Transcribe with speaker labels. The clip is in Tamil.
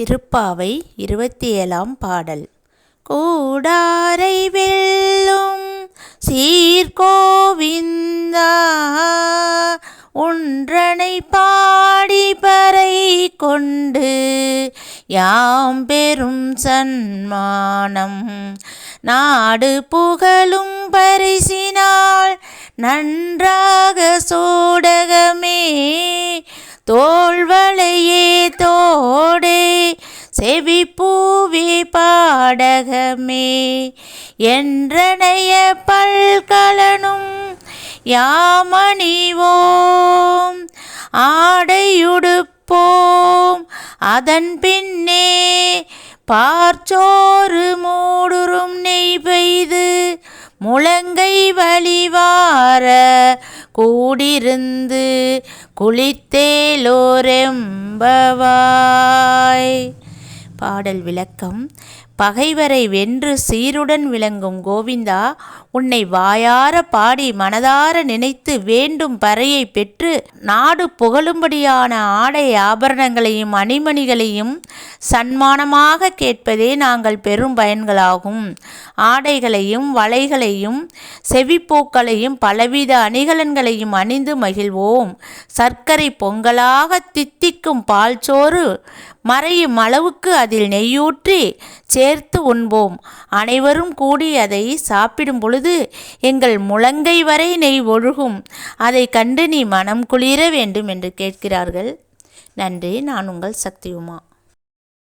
Speaker 1: திருப்பாவை இருபத்தி ஏழாம் பாடல். கூடாரை வெல்லும் சீர்கோவிந்தா ஒன்றனை பாடி பறை கொண்டு யாம் பெரும் சன்மானம். நாடு புகழும் பரிசினால் நன்றாக சோடகமே தோல்வ செவி பூவி பாடகமே என்றனைய பல்கலனும் யாமணிவோம். ஆடையுடுப்போம். அதன் பின்னே பார்ச்சோறு மூடுறும் நெய் பெய்து முழங்கை வழிவார கூடிருந்து குளித்தேலோரெம்பவா. பாடல் விளக்கம் பகைவரை வென்று சீருடன் விளங்கும் கோவிந்தா உன்னை வாயார பாடி மனதார நினைத்து வேண்டும் பறையை பெற்று நாடு புகழும்படியான ஆடை ஆபரணங்களையும் அணிமணிகளையும் சன்மானமாக கேட்பதே நாங்கள் பெரும் பயன்களாகும். ஆடைகளையும் வளைகளையும் செவிப்பூக்களையும் பலவித அணிகலன்களையும் அணிந்து மகிழ்வோம். சர்க்கரை பொங்கலாக தித்திக்கும் பால்சோறு மறையும் அளவுக்கு அதில் நெய்யூற்றி சே சேர்த்து உண்போம். அனைவரும் கூடி அதை சாப்பிடும் பொழுது எங்கள் முழங்கை வரை நெய் ஒழுகும். அதை கண்டு நீ மனம் குளிர வேண்டும் என்று கேட்கிறார்கள். நன்றி நான் உங்கள் சக்தி உமா